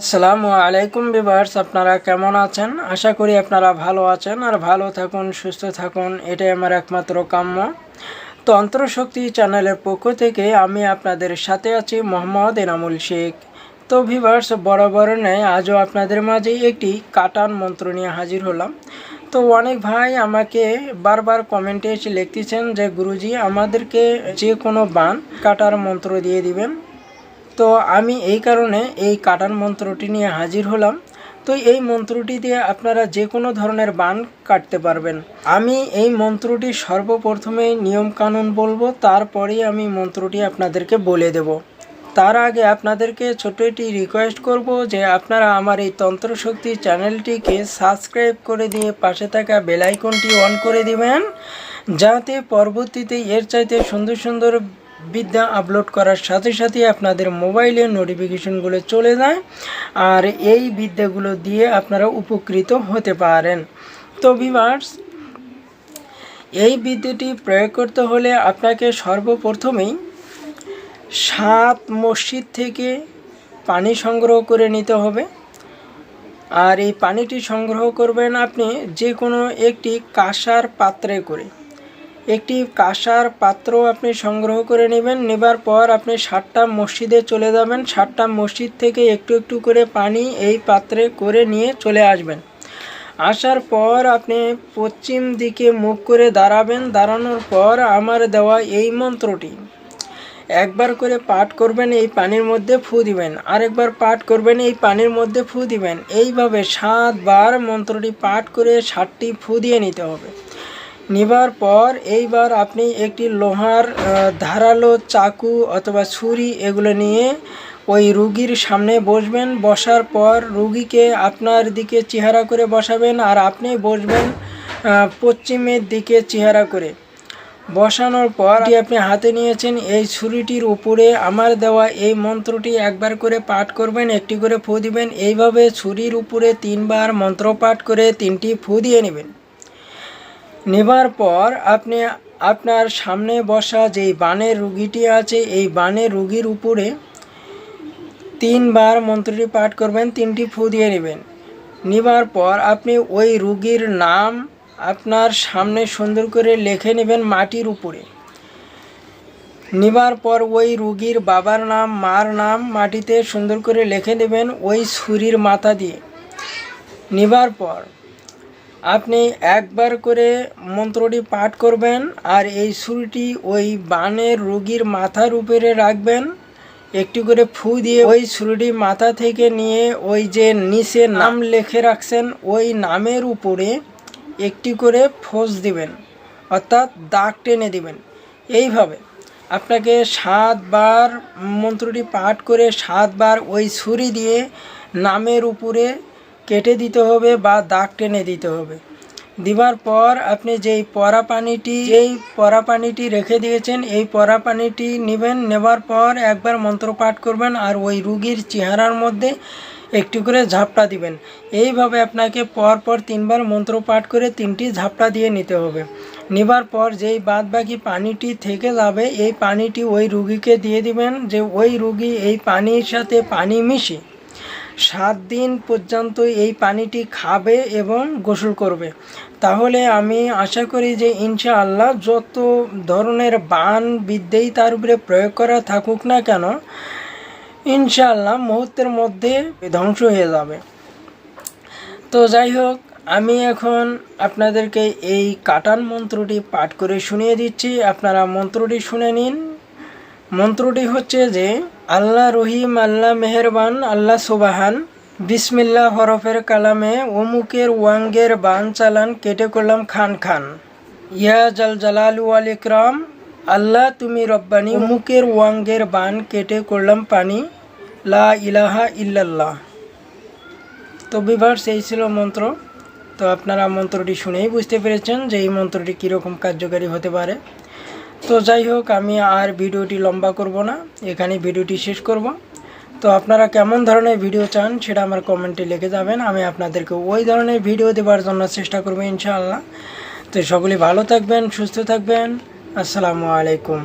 আসসালামু আলাইকুম বিভার্স আপনারা কেমন আছেন? আশা করি আপনারা ভালো আছেন আর ভালো থাকুন, সুস্থ থাকুন, এটাই আমার একমাত্র কাম্য। তো তন্ত্রশক্তি চ্যানেলের পক্ষ থেকে আমি আপনাদের সাথে আছি মোহাম্মদ এনামুল শেখ। তো ভিভার্স বরাবর নেয় আজও আপনাদের মাঝে একটি কাটান মন্ত্র নিয়ে হাজির হলাম। তো অনেক ভাই আমাকে বারবার কমেন্টে এসে লিখতেছেন যে, গুরুজি, আমাদেরকে যে কোনো বান কাটার মন্ত্র দিয়ে দিবেন। তো আমি এই কারণে এই কাটান মন্ত্রটি নিয়ে হাজির হলাম। তো এই মন্ত্রটি দিয়ে আপনারা যে কোনো ধরনের বান কাটতে পারবেন। আমি এই মন্ত্রটি সর্বপ্রথমে নিয়মকানুন বলব, তারপরেই আমি মন্ত্রটি আপনাদেরকে বলে দেব। তার আগে আপনাদেরকে ছোট একটি রিকোয়েস্ট করব যে আপনারা আমার এই তন্ত্রশক্তি চ্যানেলটিকে সাবস্ক্রাইব করে দিয়ে পাশে থাকা বেলাইকনটি অন করে দিবেন, যাতে পরবর্তীতে এর চাইতে সুন্দর সুন্দর বিদ্যা আপলোড করার সাথে সাথে আপনাদের মোবাইলে নোটিফিকেশনগুলো চলে যায় আর এই বিদ্যাগুলো দিয়ে আপনারা উপকৃত হতে পারেন। তো ভিভার্স এই বিদ্যাটি প্রয়োগ করতে হলে আপনাকে সর্বপ্রথমেই সাত মসজিদ থেকে পানি সংগ্রহ করে নিতে হবে। আর এই পানিটি সংগ্রহ করবেন আপনি যে কোনো একটি কাঁসার পাত্রে করে। একটি কাঁসার পাত্র আপনি সংগ্রহ করে নেবেন, নেবার পর আপনি সাতটা মসজিদে চলে যাবেন। সাতটা মসজিদ থেকে একটু একটু করে পানি এই পাত্রে করে নিয়ে চলে আসবেন। আসার পর আপনি পশ্চিম দিকে মুখ করে দাঁড়াবেন। দাঁড়ানোর পর আমার দেওয়া এই মন্ত্রটি। একবার করে পাঠ করবেন, এই পানির মধ্যে ফু দিবেন। আরেকবার পাঠ করবেন, এই পানির মধ্যে ফু দিবেন। এইভাবে সাতবার মন্ত্রটি পাঠ করে ষাটটি ফু দিয়ে নিতে হবে। নেবার পর এইবার আপনি একটি লোহার ধারালো চাকু অথবা ছুরি এগুলো নিয়ে ওই রুগীর সামনে বসবেন। বসার পর রুগীকে আপনার দিকে চেহারা করে বসাবেন আর আপনি বসবেন পশ্চিমের দিকে চেহারা করে। বসানোর পর আপনি হাতে নিয়েছেন, এই ছুরিটির উপরে আমার দেওয়া এই মন্ত্রটি একবার করে পাঠ করবেন, একটি করে ফু দিবেন। এইভাবে ছুরির উপরে তিনবার মন্ত্র পাঠ করে তিনটি ফু দিয়ে নেবেন। নেবার পর আপনি আপনার সামনে বসা যেই বানের রুগীটি আছে, এই বানের রুগীর উপরে তিনবার মন্ত্রটি পাঠ করবেন, তিনটি ফু দিয়ে নেবেন। নেবার পর আপনি ওই রুগীর নাম আপনার সামনে সুন্দর করে লিখে নেবেন মাটির উপরে। নেবার পর ওই রুগীর বাবার নাম, মার নাম মাটিতে সুন্দর করে লিখে নেবেন ওই ছুরির মাথা দিয়ে। নেবার পর আপনি একবার করে মন্ত্রটি পাঠ করবেন আর এই ছুরিটি ওই বানের রোগীর মাথার উপরে রাখবেন। একটি করে ফু দিয়ে ওই ছুরিটি মাথা থেকে নিয়ে ওই যে নিচে নাম লেখে রাখছেন, ওই নামের উপরে একটি করে ফোঁস দিবেন, অর্থাৎ দাগ টেনে দিবেন। এইভাবে আপনাকে সাতবার মন্ত্রটি পাঠ করে সাতবার ওই ছুরি দিয়ে নামের উপরে কেটে দিতে হবে বা দাগ টেনে দিতে হবে। দিবার পর আপনি যেই পরা পানিটি, যেই পরা পানিটি রেখে দিয়েছেন, এই পরা পানিটি নেবেন, নেবার পর একবার মন্ত্র পাঠ করবেন আর ওই রুগীর চেহারার মধ্যে একটু করে ঝাপটা দিবেন। এইভাবে আপনাকে পর পর তিনবার মন্ত্র পাঠ করে তিনটি ঝাপটা দিয়ে নিতে হবে। নেবার পর যেই বাদ বাকি পানিটি থেকে যাবে, এই পানিটি ওই রুগীকে দিয়ে দিবেন যে ওই রুগী এই পানির সাথে পানি মিশিয়ে সাত দিন পর্যন্ত এই পানিটি খাবে এবং গোসল করবে। তাহলে আমি আশা করি যে ইনশাআল্লাহ যত ধরনের বান বিদ্যেই তার উপরে প্রয়োগ করা থাকুক না কেন, ইনশাআল্লাহ মুহূর্তের মধ্যে ধ্বংস হয়ে যাবে। তো যাই হোক, আমি এখন আপনাদেরকে এই কাটান মন্ত্রটি পাঠ করে শুনিয়ে দিচ্ছি। আপনারা মন্ত্রটি শুনে নিন। মন্ত্রটি হচ্ছে যে আল্লাহ রহিম, আল্লাহ মেহেরবান, আল্লাহ সুবাহান। বিসমিল্লাহ হরফের কালামে অমুকের ওয়াঙ্গের বান চালান, কেটে করলাম খান খান। ইয়া জাল জালাল ওয়াল ইকরাম, আল্লাহ তুমি রব্বানি, অমুকের ওয়াঙ্গের বান কেটে করলাম পানি। লা ইলাহা ইল্লাল্লাহ। তো বিভার সেই ছিল মন্ত্র। তো আপনারা মন্ত্রটি শুনেই বুঝতে পেরেছেন যে এই মন্ত্রটি কীরকম কার্যকারী হতে পারে। তো যাই হোক, আমি আর ভিডিওটি লম্বা করব না। এখানে ভিডিওটি শেষ করব। তো আপনারা কেমন ধরনের ভিডিও চান সেটা আমার কমেন্টে লিখে যাবেন। আমি আপনাদেরকে ওই ধরনের ভিডিও দেওয়ার জন্য চেষ্টা করব ইনশাআল্লাহ। তো সকলে ভালো থাকবেন, সুস্থ থাকবেন। আসসালামু আলাইকুম।